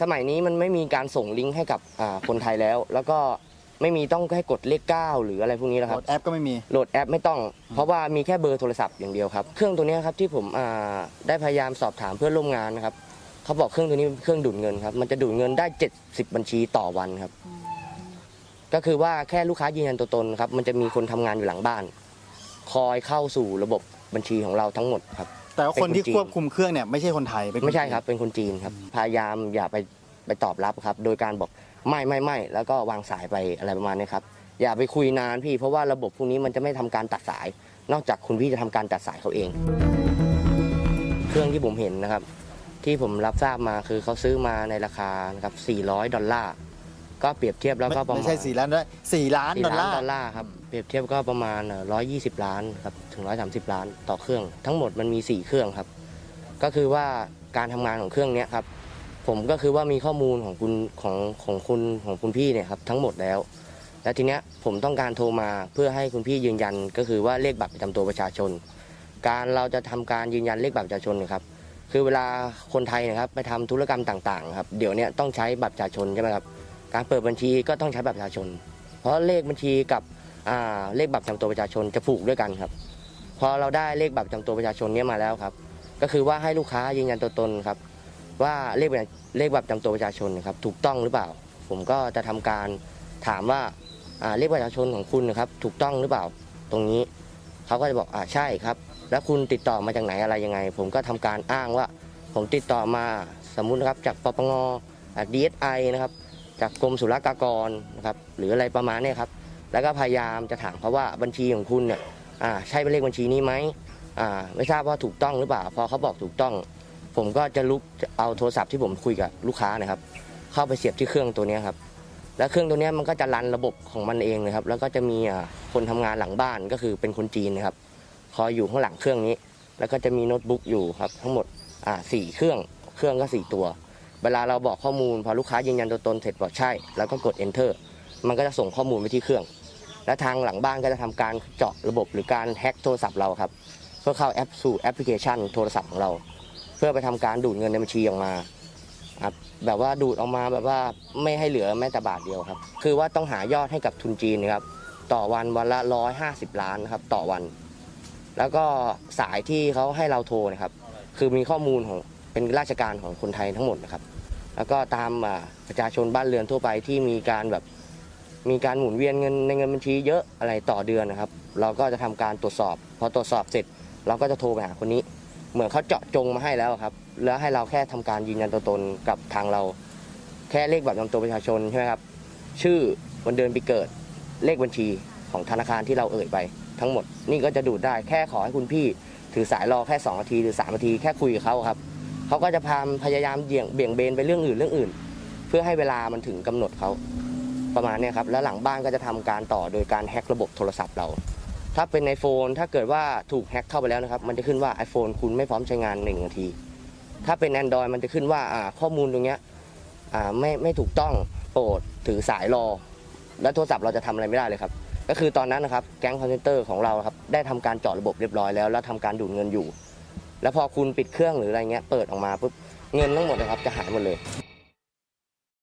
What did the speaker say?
สมัยนี้มันไม่มีการส่งลิงก์ให้กับอ่าคนไทยแล้ว แล้วก็ไม่มีต้องให้กดเลข9หรืออะไรพวกนี้แล้วคโหลรับ ดแอปก็ไม่มี โหลดแอปไม่ต้อง เพราะว่ามีแค่เบอร์โทรศัพท์อย่างเดียวครับ เครื่องตัวเนี้ยครับที่ผมอ่าได้พยายามสอบถามเพื่อนร่วมงานนะครับเขาบอกเครื่องตัวนี้เป็นเครื่องดูดเงินครับ มันจะดูดเงินได้ 70 บัญชีต่อวันครับ ก็คือว่าแค่ลูกค้ายืนยันตัวตนครับ มันจะมีคนทำงานอยู่หลังบ้าน คอยเข้าสู่ระบบบัญชีของเราทั้งหมดครับ แต่ว่าคนที่เป็นคนจีนควบคุมเครื่องเนี่ยไม่ใช่คนไทยเป็นนไม่ใช่ครับจีนเป็นคนจีนครับ พยายามอย่าไปไปตอบรับครับ โดยการบอกไม่ไม่ไม่แล้วก็วางสายไปอะไรประมาณนี้ครับ อย่าไปคุยนานพี่ เพราะว่าระบบพวกนี้มันจะไม่ทำการตัดสาย นอกจากคุณพี่จะทำการตัดสายเขาเอง เครื่องที่ผมเห็นนะครับ ที่ผมรับทราบมาคือเขาซื้อมาในราคานะครับ400 ดอลลาร์ก็เปรียบเทียบแล้วก็ประมาณไม่ใช่สี่ล้านด้วยสี่ล้านสี่ดอลล้าลานร์ดอลลาร์ครับ เปรียบเทียบก็ประมาณร้อยยี่สิบล้านครับถึงร้อยสามสิบล้านต่อเครื่อง ทั้งหมดมันมีสี่เครื่องครับ ก็คือว่าการทำงานของเครื่องนี้ครับ ผมก็คือว่ามีข้อมูลของคุณของของคุณของคุณพี่เนี่ยครับทั้งหมดแล้ว แล้วทีเนี้ยผมต้องการโทรมาเพื่อให้คุณพี่ยืนยัน ก็คือว่าเลขบัตรประจำตัวประชาชน การเราจะทำการยืนยันเลขบัตรประชาชนนะครับ คือเวลาคนไทยนะครับไปทำธุรกรรมต่างๆครับเดี๋ยวนี้ต้องใช้บัตรประชาชนใช่ไหมครับ การเปิดบัญชีก็ต้องใช้บัตรประชาชน เพราะเลขบัญชีกับ อ่าเลขบัตรประจำตัวประชาชนจะผูกด้วยกันครับพอเราได้เลขบัตรประจำตัวประชาชนเนี้ยมาแล้วครับ ก็คือว่าให้ลูกค้ายืนยันตัวตนครับ ว่าเลขบัตรเลขบัตรประจำตัวประชาชนนะครับถูกต้องหรือเปล่า ผมก็จะทำการถามว่าอ่าเลขบัตรประชาชนของคุณนะครับถูกต้องหรือเปล่า ตรงนี้เขาก็จะบอกอ่าใช่ครับ แล้วคุณติดต่อมาจากไหนอะไรยังไง ผมก็ทำการอ้างว่า ผมติดต่อมาสมมุตินะครับจากปปงจาก DSI นะครับจากกรมศุลกากรนะครับหรืออะไรประมาณเนี้ครับ แล้วก็พยายามจะถามเขาว่าบัญชีของคุณเนี่ยอ่าใช่เป็นเลขบัญชีนี้ไหมอ่าไม่ทราบว่าถูกต้องหรือเปล่า พอเขาบอกถูกต้อง ผมก็จะลุกเอาโทรศัพท์ที่ผมคุยกับลูกค้านะครับ เข้าไปเสียบที่เครื่องตัวนี้ครับ แล้วเครื่องตัวนี้มันก็จะรันระบบของมันเองเลยครับ แล้วก็จะมีคนทำงานหลังบ้านก็คือเป็นคนจีนนะครับ คอยอยู่ข้างหลังเครื่องนี้ แล้วก็จะมีโน้ตบุ๊กอยู่ครับ ทั้งหมดอ่าสี่เครื่อง เครื่องก็สี่ตัว เวลาเราบอกข้อมูลพอลูกค้ายืนยันตัวตนเสร็จบอกใช่ แล้วก็กด enter มันก็จะส่งข้อมูลไปที่เครื่อง และทางหลังบ้านก็จะทำการเจาะระบบหรือการแฮ็กโทรศัพท์เราครับเพื่อเข้าแอปสู่แอปพลิเคชันโทรศัพท์ของเรา เพื่อไปทำการดูดเงินในบัญชีออกมาครับแบบว่าดูดออกมาแบบว่าไม่ให้เหลือแม้แต่บาทเดียวครับ คือว่าต้องหายอดให้กับทุนจีนนะครับต่อวันวันละร้อยห้าสิบล้านนะครับต่อวัน แล้วก็สายที่เขาให้เราโทรนะครับ คือมีข้อมูลของเป็นราชการของคนไทยทั้งหมดนะครับ แล้วก็ตามประชาชนบ้านเรือนทั่วไปที่มีการแบบ มีการหมุนเวียนเงินในเงินบัญชีเยอะอะไรต่อเดือนนะครับ เราก็จะทำการตรวจสอบ พอตรวจสอบเสร็จ เราก็จะโทรไปหาคนนี้ เหมือนเขาเจาะจงมาให้แล้วครับ แล้วให้เราแค่ทำการยืนยันตัวตนกับทางเรา แค่เลขบัตรประจำตัวประชาชนใช่ไหมครับ ชื่อวันเดือนปีเกิด เลขบัญชีของธนาคารที่เราเอ่ยไป ทั้งหมดนี่ก็จะดูดได้แค่ขอให้คุณพี่ ถือสายรอแค่2นาทีหรือ3นาทีแค่คุยกับเขาครับเขาก็จะพามพยายามเบี่ยงเบี่ยงเบนไปเรื่องอื่นเรื่องอื่น เพื่อให้เวลามันถึงกำหนดเขา ประมาณนี้ครับแล้วหลังบ้านก็จะทำการต่อโดยการแฮ็กระบบโทรศัพท์เรา ถ้าเป็นในโฟนถ้าเกิดว่าถูกแฮ็กเข้าไปแล้วนะครับมันจะขึ้นว่า iPhone คุณไม่พร้อมใช้งาน1นาที ถ้าเป็น Android มันจะขึ้นว่าข้อมูลตรงเนี้ยไม่ไม่ถูกต้องโปรดถือสายรอ แล้วโทรศัพท์เราจะทำอะไรไม่ได้เลยครับก็คือตอนนั้นนะครับแก๊งคอนเทนเตอร์ของเราครับได้ทำการจาะระบบเรียบร้อยแล้ว แล้วทำการดูดเงินอยู่ แล้วพอคุณปิดเครื่องหรืออะไรเงี้ยเปิดออกมาปุ๊บเงินทั้งหมดนะครับจะหายหมดเลย